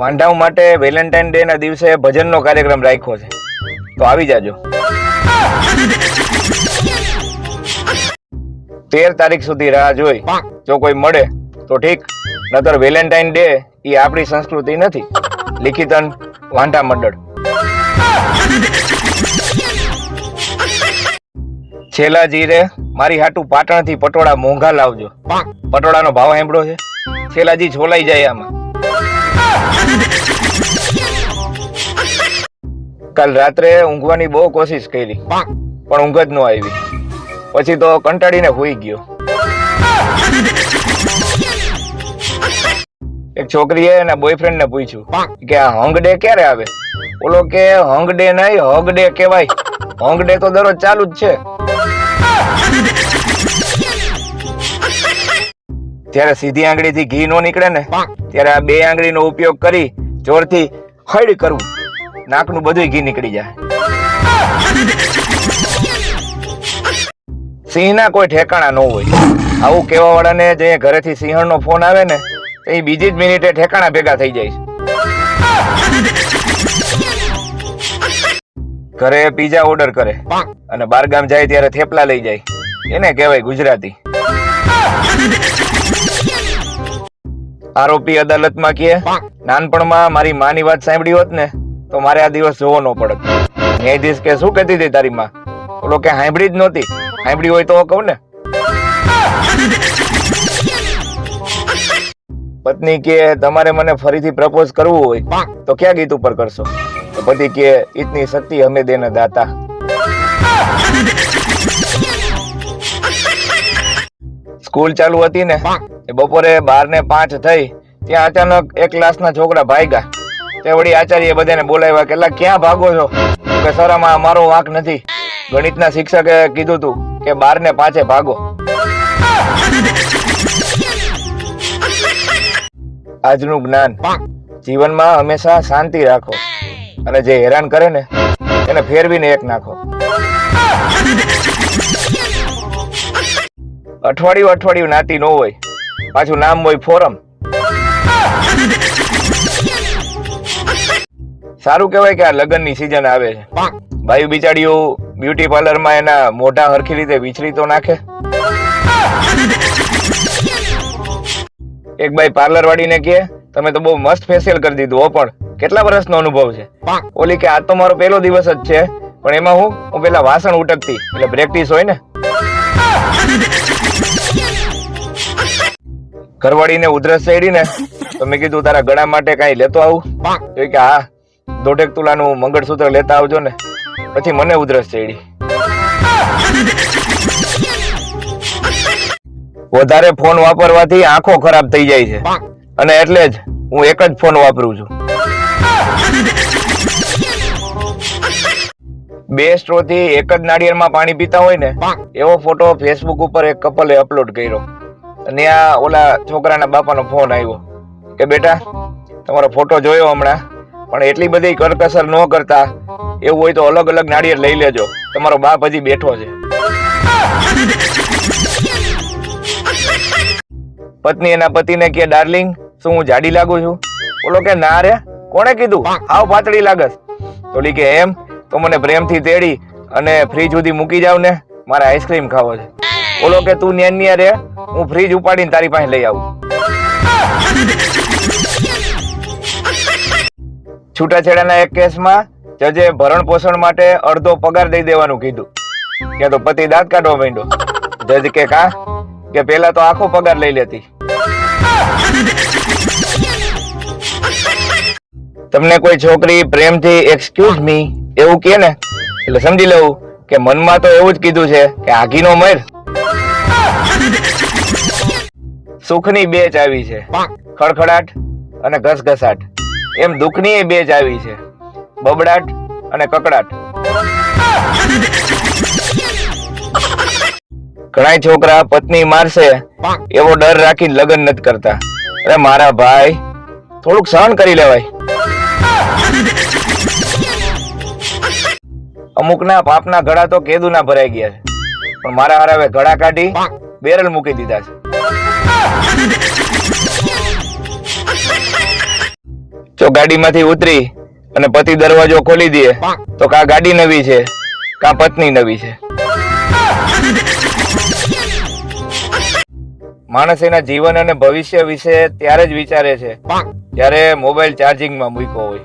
વાંઢાઓ માટે Valentine day ના દિવસે ભજનનો કાર્યક્રમ રાખ્યો છે. તો આવી જાજો. તેર તારીખ સુધી રાહ જોઈ. જો કોઈ મળે, તો ઠીક. નતર વેલેન્ટાઇન ડે એ આપણી સંસ્કૃતિ નથી. લિખિતન વાંઢા મંડળ. છેલ્લા જીરે મારી હાટુ પાટણથી પટોળા મોંઘા લાવજો. પટોળાનો ભાવ હેમડો છે. છેલાજી છોલાઈ જાય આમાં. કાલ રાત્રે ઊંઘવાની બહુ કોશિશ કરી. પણ ઊંઘ જ ન આવી. પછી તો કંટાળીને હોઈ ગયો. એક છોકરીએ એના બોયફ્રેન્ડ ને પૂછ્યું કે આ હંગ ડે ક્યારે આવે? ઓલો કે હંગ ડે નહીં હગ ડે કહેવાય. હંગ ડે તો દરરોજ ચાલુ જ છે. ત્યારે સીધી આંગળીથી ઘી નો નીકળે ને ત્યારે આ બે આંગળીનો ઉપયોગ કરી જોરથી હળ કરવું. નાકનું બધું ઘી નીકળી જાય. સિંહના કોઈ ઠેકાણા ન હોય. આવું કહેવા વાળાને જે ઘરેથી સિંહણનો ફોન આવે ને એ બીજી જ મિનિટે ઠેકાણા ભેગા થઈ જાય ઘરે પીઝા ઓર્ડર કરે. અને બારગામ જાય ત્યારે થેપલા લઈ જાય. એને કહેવાય ગુજરાતી. આરોપી અદાલતમાં કહે નાનપણમાં મારી માની વાત સાંભળી હોત ને તો મારે આ દિવસ જોવો ન પડત. ન્યાયાધીશ કે શું કહેતી હતી તારી માં? ઓલો કે સાંભળી જ નહોતી. સાંભળી હોય તો કહું ને? પત્ની કે તમારે મને ફરીથી પ્રપોઝ કરવું હોય તો ક્યાં ગીત ઉપર કરશો? તો પતિ કે ઇતની શક્તિ હમે દેને દાતા. સ્કૂલ ચાલુ હતી ને એ બપોરે બાર ને પાંચ થઈ ત્યાં અચાનક એક ક્લાસના છોકરા ભાગ્યા. તે વળી આચાર્ય બધાને બોલાવ્યા કે ક્યાં ભાગો છો? કે સર આમાં અમારો વાંક નથી. ગણિતના શિક્ષકે કીધું તું કે બાર ને પાંચે ભાગો. આજનું જ્ઞાન જીવનમાં હંમેશા શાંતિ રાખો અને જે હેરાન કરે ને એને ફેરવીને એક નાખો. અઠવાડિયું અઠવાડિયું નાતી ન હોય. પાછું નામ હોય ફોરમ. સારું કહેવાય કે આ લગ્નની સિઝન આવે છે. ભાઈ બિચારીઓ બ્યુટી પાર્લરમાં એના મોઢા હરખી રીતે વિચરી તો નાખે. એક ભાઈ પાર્લર વાળીને કહે, તમે તો બહુ મસ્ત ફેશિયલ કરી દીધું હો પણ. કેટલા વર્ષનો અનુભવ છે? ઓલી કે આ તો મારો પહેલો દિવસ જ છે. પણ એમાં હું હું પેલા વાસણ ઉટકતી, એટલે પ્રેક્ટિસ હોય ને. ઘરવાળીને ઉધરસ ચડી ને, તો મેં કીધું, તારા ગળા માટે કાંઈ લેતો આવું. તો કે, હા, દોઢેક તુલાનું મંગળસૂત્ર લેતા આવજો ને. પછી મને ઉધરસ ચડી વધારે ફોન વાપરવાથી આંખો ખરાબ થઈ જાય છે. અને એટલે જ હું એક જ ફોન વાપરું છું. બે સ્ટ્રો થી એક જ નાળિયેરમાં પાણી પીતા હોય ને, એવો ફોટો ફેસબુક ઉપર એક કપલે અપલોડ કર્યો. આ ઓલા છોકરાના બાપાનો ફોન આવ્યો. કે બેટા, તમારો ફોટો જોયો હમણાં? પણ એટલી બધી કરકસર ન કરતા. એવું હોય તો અલગ અલગ નાળિયેર લઈ લેજો. તમારો બાપ હજી બેઠો છે. પત્ની એના પતિને કે ડાર્લિંગ શું હું જાડી લાગુ છું? ઓલો કે, ના રે. કોણે કીધું? આવ પાતળી લાગસ ઓલી કે, એમ? તો મને પ્રેમથી તેડી અને ફ્રીજ સુધી મૂકી જાવ ને મારે આઈસ્ક્રીમ ખાવો છે. ઓલો કે તું ન્યા ન્યા રે, હું ફ્રીજ ઉપાડીને તારી પાસે લઈ આવું. છૂટાછેડાના એક કેસમાં જજે ભરણ પોષણ માટે અડધો પગાર દઈ દેવાનું કીધું. કે તો પતિ દાંત કાઢવા માંડ્યો. જજ કે કા? કે પેલા તો આખો પગાર લઈ લેતી. તમને કોઈ છોકરી પ્રેમથી એક્સક્યુઝ મી એવું કે ને? એટલે સમજી લેવું કે મનમાં તો એવું જ કીધું છે કે આઘીનો મર સુખની બેચ આવી છે. ખડખડાટ અને ઘસઘસાટ. એમ દુઃખની બેચ આવી છે. બબડાટ અને કકડાટ. ઘણા છોકરા પત્ની મારશે એવો ડર રાખીને લગ્ન નથી કરતા. અરે મારા ભાઈ થોડુંક સહન કરી લેવાય. અમુકના પાપના ઘડા તો કેદુના ભરાઈ ગયા છે. પણ મારા હારે હવે ઘડા કાઢી બેરલ મૂકી દીધા છે. જો ગાડીમાંથી ઉતરી અને પતિ દરવાજો ખોલી દે, તો કા ગાડી નવી છે, કા પત્ની નવી છે. માણસ એના જીવન અને ભવિષ્ય વિશે ત્યારે જ વિચારે છે, જ્યારે મોબાઈલ ચાર્જિંગમાં મૂક્યો હોય.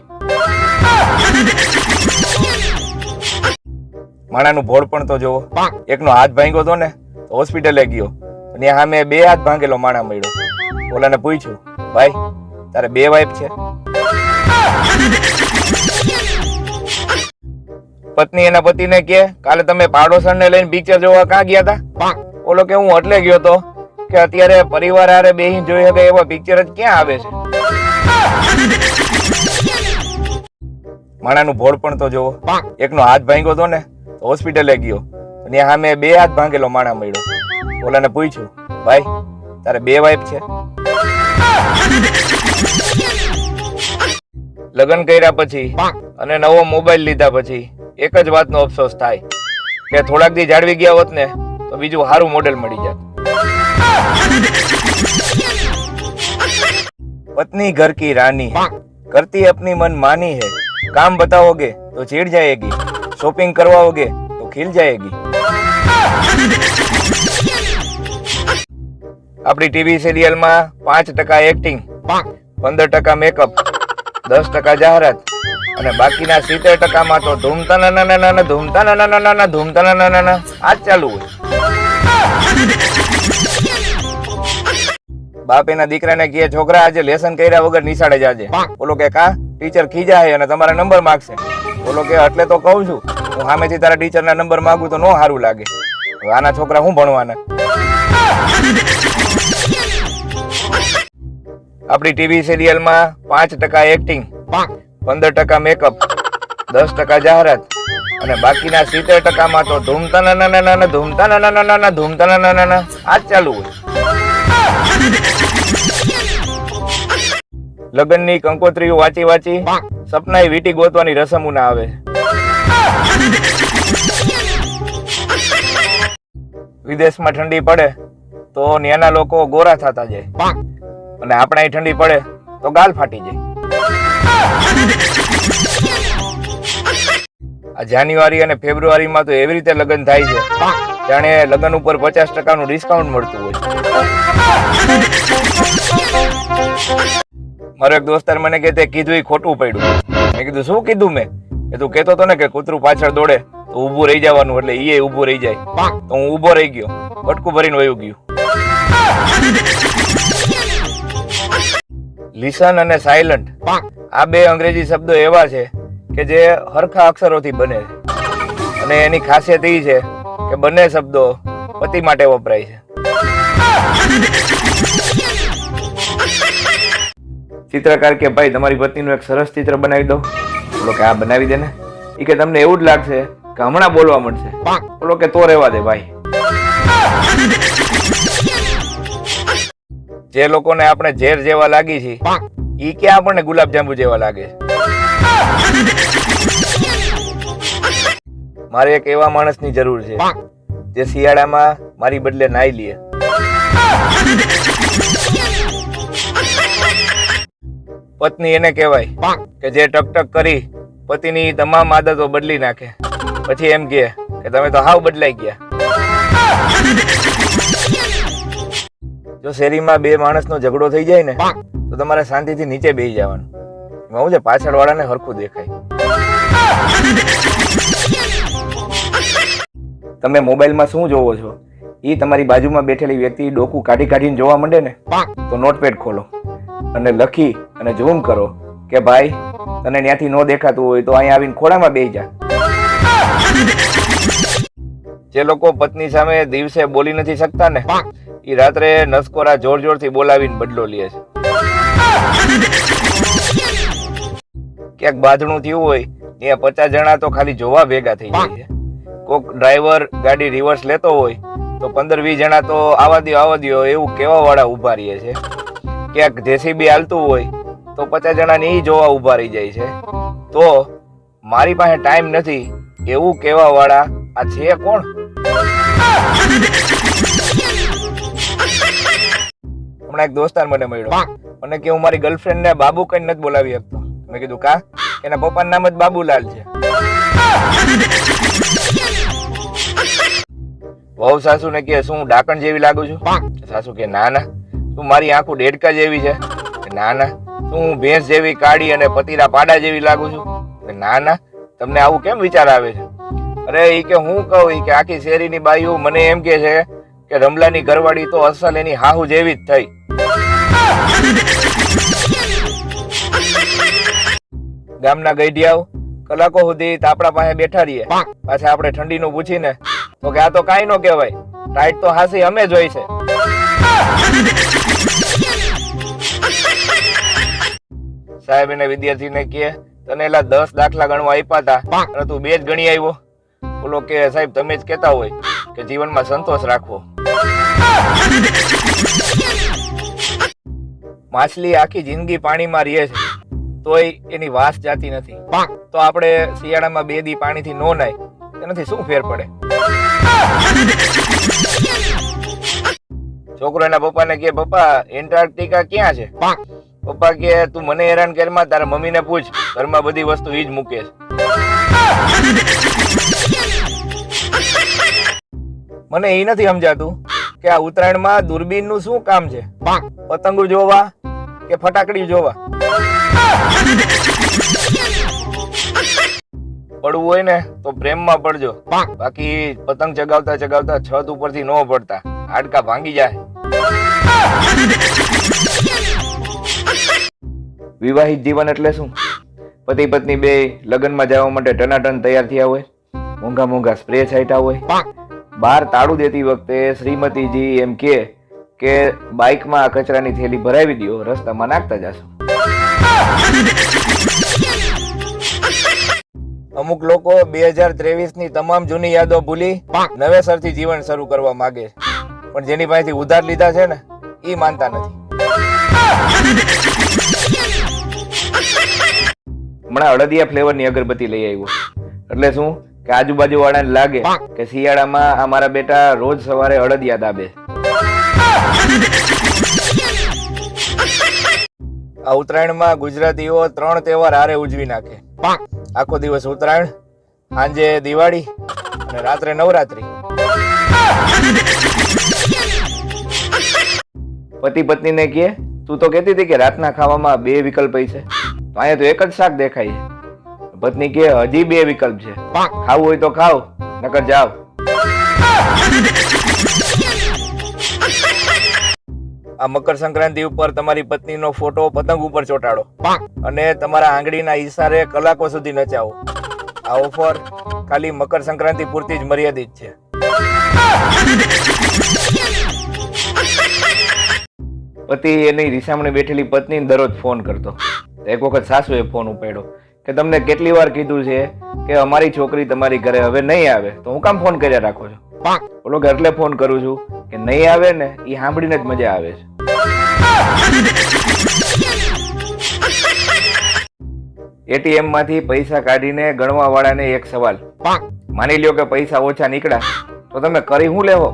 માણાનું ભોળ પણ તો જોવો. એકનો હાથ ભાંગ્યો હતો ને હોસ્પિટલે ગયો. અને સામે બે હાથ ભાંગેલો માણા મળ્યો. ઓલાને પૂછ્યું, ભાઈ, તારે બે વાઈફ છે? પત્ની એના પતિને કે, કાલે તમે પાડોશણને લઈને પિક્ચર જોવા ક્યાં ગયા હતા ઓલો કે, હું એટલે ગયો તો કે અત્યારે પરિવાર હારે બેહી જોઈ શકે એવા પિક્ચર જ ક્યાં આવે છે? માણાનું ભોળ પણ તો જોવો. એકનો હાથ ભાંગ્યો તો ને હોસ્પિટલે ગયો. અને સામે બે હાથ ભાંગેલો માણા મળ્યો. ઓલાને પૂછ્યું, ભાઈ, તારે બે વાઈફ છે. લગ્ન કર્યા પછી અને નવો મોબાઈલ લીધા પછી એક જ વાતનો અફસોસ થાય કે થોડાક દી જાળવી ગયા હોત ને, તો બીજું સારું મોડેલ મળી જાય પત્ની ઘર કી રાની કરતી અપની મન માની હે. કામ બતાઓગે તો ચીડ જાયેગી. શોપિંગ કરવાઓગે તો ખીલ જાયેગી. આપણી ટીવી સિરિયલમાં પાંચ ટકા એક્ટિંગ પંદર ટકા મેકઅપ દસ ટકા જાહેરાત અને બાકીના સિત્તેર ટકામાં તો ધૂમતા ના ના ના ના ધૂમતા ના ના ના ના ધૂમતા ના ના ના ના આ જ ચાલુ હોય બાપ એના દીકરાને કહે છોકરા આજે લેસન કર્યા વગર નિશાળે જાજે બોલો કે કા ટીચર ખીજાય અને તમારા નંબર માગશે બોલો કે એટલે તો કહું છું હું સામેથી તારા ટીચરના નંબર માગું તો નો સારું લાગે આના છોકરા હું ભણવાના આપણી ટીવી સિરિયલમાં પાંચ ટકા એક્ટિંગ પંદર ટકા મેકઅપ દસ ટકા જાહેરાત અને બાકીના સિત્તેર ટકામાં તો ધૂમતા ના ના ના ના ધૂમતા ના ના ના ના ધૂમતા ના ના ના ના આ જ ચાલુ હોય. લગ્નની કંકોત્રીઓ વાંચી વાંચી સપનાએ વીટી ગોતવાની રસમ ના આવે. વિદેશમાં ઠંડી પડે તો ત્યાંના લોકો ગોરા થતા જાય. અને આપણે ઠંડી પડે તો ગાલ ફાટી જાય. આ જાન્યુઆરી અને ફેબ્રુઆરીમાં તો એવી રીતે લગ્ન થાય છે જાણે લગ્ન ઉપર પચાસ ટકાનું ડિસ્કાઉન્ટ મળતું હોય. મારો એક દોસ્તાર મને કે તે કીધું એ ખોટું પડ્યું. મેં કીધું શું કીધું મેં? એ તું કહેતો હતો ને કે કૂતરું પાછળ દોડે તો ઊભું રહી જવાનું એટલે ઈએ ઊભું રહી જાય. તો હું ઊભો રહી ગયો બટકું ભરીને વયું ગયું. લિસન અને સાયલન્ટ. આ બે અંગ્રેજી શબ્દો એવા છે કે જે હરખા અક્ષરોથી બને છે. અને એની ખાસિયત એ છે કે બંને શબ્દો પતિ માટે વપરાય છે. ચિત્રકાર કે, ભાઈ, તમારી પત્નીનું એક સરસ ચિત્ર બનાવી દો. બોલો કે આ બનાવી દે ને. એ કે, તમને એવું જ લાગશે કે હમણાં બોલવા મળશે. બોલો કે, તો રહેવા દે, ભાઈ. જે લોકોને આપણે ઝેર જેવા લાગી છે ઈ ક્યાં આપણને ગુલાબજાંબુ જેવા લાગે મારે એક એવા માણસની જરૂર છે જે શિયાળામાં મારી બદલે નાઈ લે. પત્ની એને કહેવાય કે જે ટકટક કરી પતિની તમામ આદતો બદલી નાખે. પછી એમ કહે કે તમે તો હાવ બદલાઈ ગયા. જો શેરીમાં બે માણસનો ઝઘડો થઈ જાય ને તો તમારે શાંતિથી નીચે બેસી જવાનું. હું છે પાછળ વાળાને હરખું દેખાય. તમે મોબાઈલમાં શું જોવો છો? એ તમારી બાજુમાં બેઠેલી વ્યક્તિ ડોકું કાઢી કાઢીને જોવા માંડે ને તો નોટપેડ ખોલો અને લખી અને ઝૂમ કરો કે ભાઈ તને ત્યાંથી ન દેખાતું હોય તો અહીંયા આવીને ખોડામાં બેસી જા. જે લોકો પત્ની સામે દિવસે બોલી નથી શકતા ને એ રાત્રે નસકોરા જોર જોરથી બોલાવીને બદલો લે છે. ક્યાંક બાંધણું થયું હોય, ત્યાં પચાસ જણા તો ખાલી જોવા ભેગા થઈ જાય છે. કોક ડ્રાઈવર ગાડી રિવર્સ લેતો હોય, તો પંદર વીસ જણા તો આવા દો આવા દો એવું કેવા વાળા ઊભા રહીએ છે. ક્યાંક જેસીબી હાલતું હોય, તો પચાસ જણા ને જોવા ઊભા રહી જાય છે. તો મારી પાસે ટાઈમ નથી, એવું કેવા વાળા આ છે કોણ? હમણાં એક દોસ્તાર મને મળ્યો. મને કે હું મારી ગર્લફ્રેન્ડ ને બાબુ કઈ નથી બોલાવી શકતો. મેં કીધું કા? એના પપ્પાનું નામ જ બાબુલાલ છે. વહુ સાસુ ને કે શું ડાકણ જેવી લાગુ છું? સાસુ કે ના ના. તું મારી આંખો ડેડકા જેવી છે. ના ના. શું ભેંસ જેવી કાળી અને પતિરા પાડા જેવી લાગુ છું? ના ના. તમને આવું કેમ વિચાર આવે છે? અરે એ કે હું કહું એ કે આખી શેરીની બાઈઓ મને એમ કે છે કે રમલાની ઘરવાળી તો અસલ એની હાહુ જેવી જ થઈ. ગામના ગઈઢિયાઓ કલાકો સુધી તાપડા પાસે બેઠા રહીએ. પાછા આપણે ઠંડીનું પૂછીને, તો કે આ તો કાંઈ નો કહેવાય. ટાઈટ તો હાસી અમે જોઈ છે. સાહેબ, એને વિદ્યાર્થીને કહે, તને એલા દસ દાખલા ગણવા આપ્યા હતા અને તું બે જ ગણી આવ્યો બોલો કે સાહેબ, તમે જ કહેતા હોય કે જીવનમાં સંતોષ રાખવો. માછલી આખી જિંદગી પાણીમાં રહે છે. તોય એની વાસ જાતી નથી. તો આપણે શિયાળામાં બે દી પાણીથી નો નાય. એનાથી શું ફેર પડે? છોકરો એના પપ્પાને કે પપ્પા એન્ટાર્કટિકા ક્યાં છે? પપ્પા કે તું મને હેરાન કરમાં તારા મમ્મીને પૂછ. ઘરમાં બધી વસ્તુ ઈ જ મૂકે છે. મને એ નથી સમજાતું કે આ ઉત્તરાયણમાં દૂરબીનનું શું કામ છે? પતંગો જોવા કે ફટાકડી જોવા? પડવું હોય ને તો પ્રેમમાં પડજો. બાકી પતંગ ચગાવતા ચગાવતા છત ઉપરથી ન પડતા. હાડકા ભાંગી જાય. વિવાહિત જીવન એટલે શું? પતિ પત્ની બે લગ્નમાં જવા માટે ટનાટન તૈયાર થયા હોય મોંઘા મોંઘા સ્પ્રે છાંટ્યા હોય. બહાર તાળું દેતી વખતે શ્રીમતીજી એમ કે કે બાઇકમાં કચરાની થેલી ભરાવી દો રસ્તામાં નાખતા જશો. અમુક લોકો બે હજાર ત્રેવીસની તમામ જૂની યાદો ભૂલી નવેસરથી જીવન શરૂ કરવા માંગે છે. પણ જેની પાસેથી ઉધાર લીધા છે ને એ માનતા નથી. હમણાં અડદિયા ફ્લેવરની અગરબત્તી લઈ આવ્યો. એટલે શું? કે આજુબાજુ વાળાને લાગે કે શિયાળામાં અમારા બેટા રોજ સવારે અડદિયા દાબે. આ ઉત્તરાયણમાં ગુજરાતીઓ ત્રણ તહેવાર હારે ઉજવી નાખે. આખો દિવસ ઉત્તરાયણ સાંજે દિવાળી અને રાત્રે નવરાત્રી. પતિ પત્નીને કહે તું તો કહેતી હતી કે રાતના ખાવામાં બે વિકલ્પ છે અહીંયા તો એક જ શાક દેખાય છે. પત્ની કહે હજી બે વિકલ્પ છે. ખાવું હોય તો ખાવ નકર જાવ. આ મકર સંક્રાંતિ ઉપર તમારી પત્નીનો ફોટો પતંગ ઉપર ચોંટાડો. અને તમારા આંગળીના ઈશારે કલાકો સુધી નચાવો. આ ઓફર ખાલી મકર સંક્રાંતિ પૂરતી જ મર્યાદિત છે. પતિ એની રીસામણે બેઠેલી પત્ની દરરોજ ફોન કરતો. એક વખત સાસુએ ફોન ઉપાડ્યો કે તમને કેટલી વાર કીધું છે કે અમારી છોકરી તમારી ઘરે હવે નહીં આવે તો હું કામ ફોન કર્યા રાખો છો? બોલો ઓલો એટલે ફોન કરું છું કે નહીં આવે ને એ સાંભળીને જ મજા આવે છે. એટીએમમાંથી પૈસા કાઢીને ગણવા વાળાને એક સવાલ. માની લ્યો કે પૈસા ઓછા નીકળ્યા તો તમે કરી હું લેવો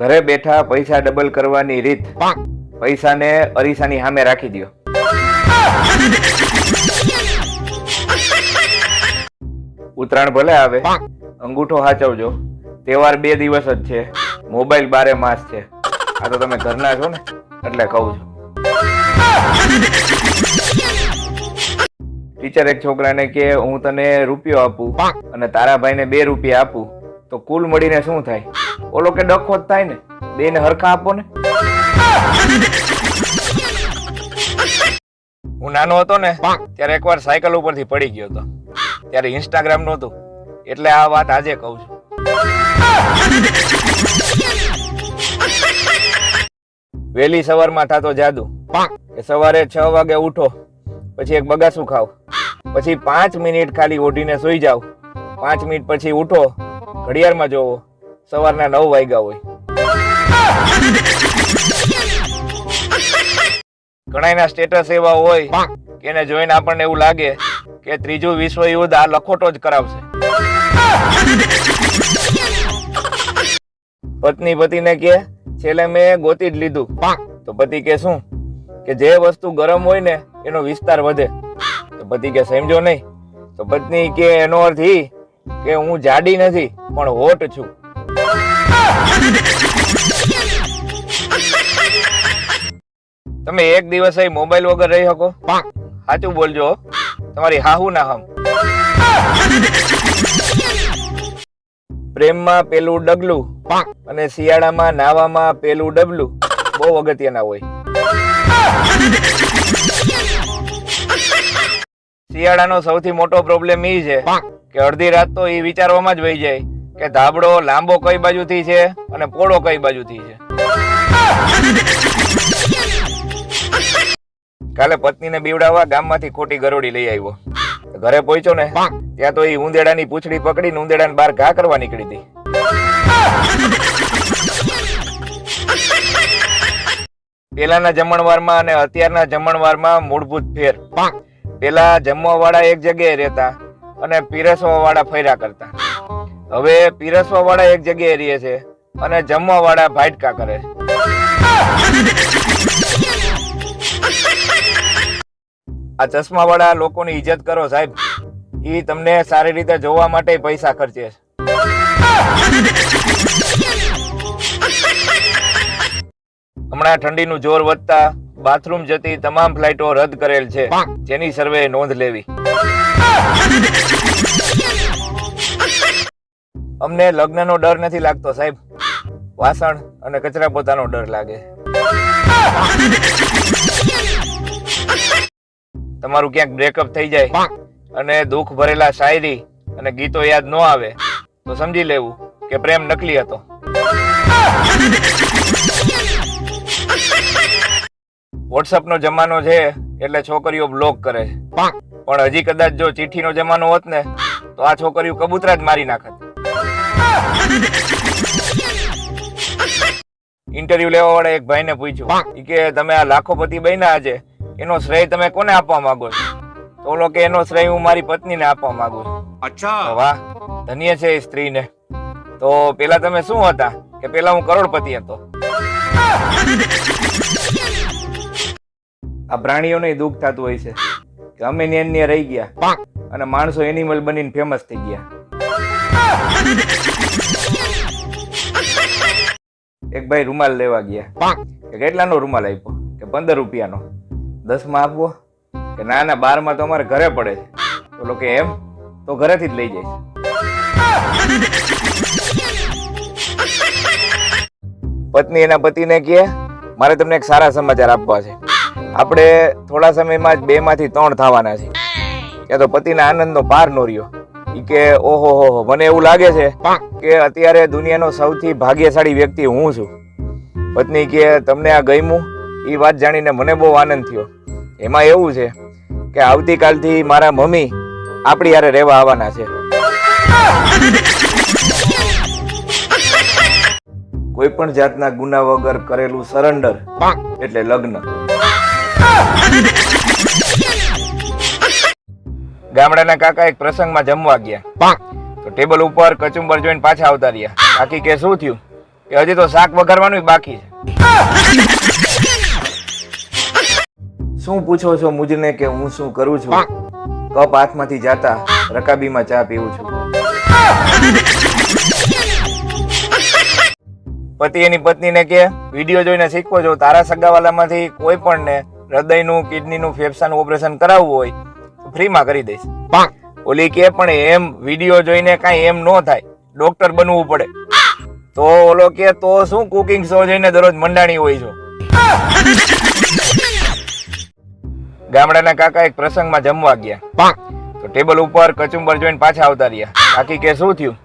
ઘરે બેઠા પૈસા ડબલ કરવાની રીત. પૈસાને અરીસાની સામે રાખી દો ઉત્તરાયણ ભલે આવે અંગૂઠો હાચવજો. તહેવાર બે દિવસ જ છે. મોબાઈલ બારે માસ છે. આ તો તમે ઘરના છો ને એટલે કહું છું. ટીચર એક છોકરાને કે હું તને રૂપિયો આપું અને તારા ભાઈને બે રૂપિયા આપું. તો કુલ મળીને શું થાય? ઓલો કે ડખો જ થાય ને. બે ને હરખા આપો ને. હું નાનો હતો ને ત્યારે એકવાર સાયકલ ઉપરથી પડી ગયો હતો. ત્યારે ઇન્સ્ટાગ્રામ નહોતું. એટલે આ વાત આજે કહું છું. વહેલી સવારમાં થતો જાદુ. કે સવારે છ વાગે ઉઠો, પછી એક બગાસું ખાવ, પછી પાંચ મિનિટ ખાલી ઓઢીને સુઈ જાવ, પાંચ મિનિટ પછી ઉઠો, ઘડિયાળમાં જોવો, સવારના નવ વાગ્યા હોય. ઘણાના સ્ટેટસ એવા હોય કે એને જોઈને આપણને એવું લાગે કે ત્રીજું વિશ્વ યુદ્ધ આ લખોટો જ કરાવશે. પત્ની પતિને કે, છેલ્લે મેં ગોતી જ લીધું. તો પતિ કે, શું? કે, જે વસ્તુ ગરમ હોય ને, એનો વિસ્તાર વધે. તો પતિ કે, સમજો નહીં. તો પત્ની કે, એનો અર્થ ઈ કે હું જાડી નથી, પણ હોટ છું. તમે એક દિવસ મોબાઈલ વગર રહી શકો. સાચું બોલજો. તમારી હાહુ ના હમ. પ્રેમમાં પેલું ડગલું અને શિયાળામાં નાવામાં પેલું ડબલું. બહુ અગત્યના હોય. શિયાળાનો સૌથી મોટો પ્રોબ્લેમ એ છે કે અડધી રાત તો એ વિચારવામાં જ વહી જાય કે ધાબળો લાંબો કઈ બાજુથી છે અને પોળો કઈ બાજુથી છે. કાલે પત્નીને બીવડાવવા ગામમાંથી ખોટી ગરોડી લઈ આવ્યો. ઘરે પહોંચ્યો ને ત્યાં તો એ ઉંદેડાની પૂંછડી પકડીને ઉંદેડાને બહાર ઘા કરવા નીકળી હતી. પેલાના જમણવારમાં અને અત્યારના જમણવારમાં મૂળભૂત ફેર. પેલા જમવા વાળા એક જગ્યાએ રહેતા અને પીરસવા વાળા ફર્યા કરતા. હવે પીરસવા વાળા એક જગ્યાએ રહે છે અને જમવા વાળા ભાટકા કરે. આ ચશ્મા વાળા લોકોની ઇજ્જત કરો સાહેબ. એ તમને સારી રીતે જોવા માટે પૈસા ખર્ચે છે. હમણાં ઠંડીનું જોર વધતા બાથરૂમ જતી તમામ ફ્લાઇટો રદ કરેલ છે. જેની સર્વે નોંધ લેવી. અમને લગ્નનો ડર નથી લાગતો સાહેબ. વાસણ અને કચરા પોતાનો ડર લાગે. તમારું ક્યાંક બ્રેકઅપ થઈ જાય અને દુઃખ ભરેલા શાયરી અને ગીતો યાદ ન આવે તો સમજી લેવું કે પ્રેમ નકલી હતો. વોટ્સઅપ નો જમાનો છે એટલે છોકરીઓ બ્લોક કરે. છે પણ હજી કદાચ જો ચિઠ્ઠીનો જમાનો હોત ને તો આ છોકરીઓ કબૂતરા જ મારી નાખત. ઇન્ટરવ્યુ લેવા વાળા એક ભાઈને પૂછ્યું કે તમે આ લાખોપતિ બન્યા આજે એનો શ્રેય તમે કોને આપવા માંગો છો? તો ઓલો કે એનો શ્રેય હું મારી પત્નીને આપવા માંગુ છું. અચ્છા. વાહ ધન્ય છે એ સ્ત્રીને. તો પેલા તમે શું હતા? કે પેલા હું કરોડપતિ હતો. આ પ્રાણીઓને દુઃખ થતું હોય છે કે અમે ને રહી ગયા અને માણસો એનિમલ બનીને ફેમસ થઈ ગયા. એક ભાઈ રૂમાલ લેવા ગયા. કે કેટલાનો રૂમાલ આપ્યો? કે પંદર રૂપિયાનો. દસમાં આપવો? કે ના ના બારમાં તો અમારે ઘરે પડે છે. બોલો કે એમ, તો ઘરેથી જ લઈ જાય પત્ની એના પતિને કહે, મારે તમને એક સારા સમાચાર આપવા છે. આપણે થોડા સમયમાં જ બે માંથી ત્રણ થવાના છે. કે તો પતિના આનંદનો પાર નો રહ્યો. ઈ કે, ઓહો, હો હો, મને એવું લાગે છે કે અત્યારે દુનિયાનો સૌથી ભાગ્યશાળી વ્યક્તિ હું છું. પત્ની કે તમને આ ગમ્યું? એ વાત જાણીને મને બહુ આનંદ થયો. એમાં એવું છે કે આવતીકાલથી મારા મમ્મી આપણી યારે રહેવા આવવાના છે. કોઈ પણ જાતના ગુના વગર કરેલું સરેન્ડર એટલે લગ્ન. ગામડાના કાકા એક પ્રસંગમાં જમવા ગયા. તો ટેબલ ઉપર કચુંબર જોઈને પાછા આવતા રહ્યા. બાકી કે શું થયું? કે હજી તો શાક વઘારવાનું બાકી છે. શું પૂછો છો મુજને કે હું શું કરું છું? કપ હાથમાંથી જાતા રકાબીમાં ચા પીવું છું. પતિ એની પત્નીને કે, વીડિયો જોઈને શીખવો છો તારા સગાવાલામાંથી કોઈ પણ ને હૃદયનું, કિડનીનું, ફેફસાનું ઓપરેશન કરાવવું હોય ફ્રીમાં કરી દઈશ. ઓલી કે, પણ એમ વીડિયો જોઈને કાંઈ એમ ન થાય. ડોક્ટર બનવું પડે. તો ઓલો કે, તો શું કુકિંગ શો જોઈને દરરોજ મંડાણી હોય છો? ગામડાના કાકા એક પ્રસંગમાં જમવા ગયા. તો ટેબલ ઉપર કચુંબર જોઈને પાછા આવતા રહ્યા. કાકી કે શું થયું?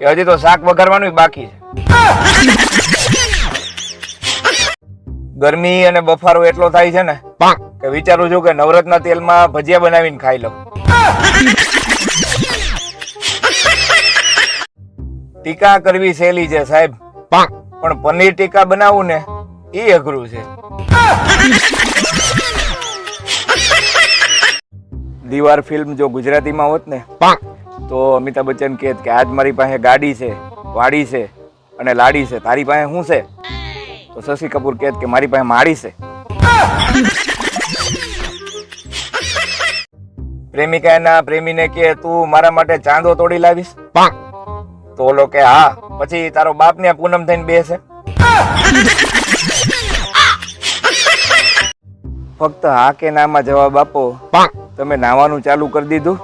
કે હજી તો શાક વઘારવાનું બાકી છે. ગરમી અને બફારો એટલો થાય છે ને કે વિચારું છું કે નવરત્ના તેલમાં ભજીયા બનાવીને ખાઈ લઉં. ટીકા કરવી સહેલી છે સાહેબ. પણ પનીર ટીકા બનાવવું ને એ અઘરું છે. દીવાર ફિલ્મ જો ગુજરાતીમાં હોત ને તો અમિતાભ બચ્ચન કહેત કે આજ મારી પાસે ગાડી છે વાડી છે અને લાડી છે. તારી પાસે શું છે? તો શશી કપૂર કહેત કે મારી પાસે માળી છે. પ્રેમિકા એના પ્રેમીને કે તું મારા માટે ચાંદો તોડી લાવીશ? તો ઓલો કે હા. પછી તારો બાપ ને પૂનમ થઈને બેસે. ફક્ત હા કે નામાં જવાબ આપો. તમે નાવાનું ચાલુ કરી દીધું.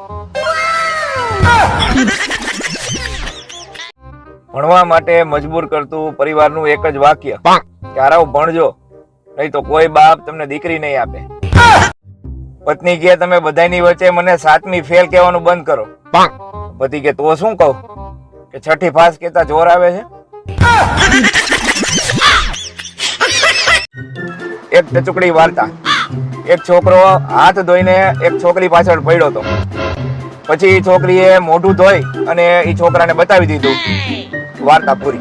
ભણવા માટે મજબૂર કરતું પરિવારનું એક જ વાક્ય કે ભણજો નહીં તો કોઈ બાપ તમને દીકરી નહીં આપે. પત્ની કે તમે બધાની વચ્ચે મને સાતમી ફેલ કહેવાનું બંધ કરો. પતિ કે તો શું કહું? કે છઠ્ઠી ફાસ કેતા જોર આવે છે. એક ટચુકડી વાર્તા. એક છોકરો હાથ ધોઈને એક છોકરી પાછળ પડ્યો હતો. પછી છોકરીએ મોઢું ધોઈ અને એ છોકરાને બતાવી દીધું. વાર્તા પૂરી.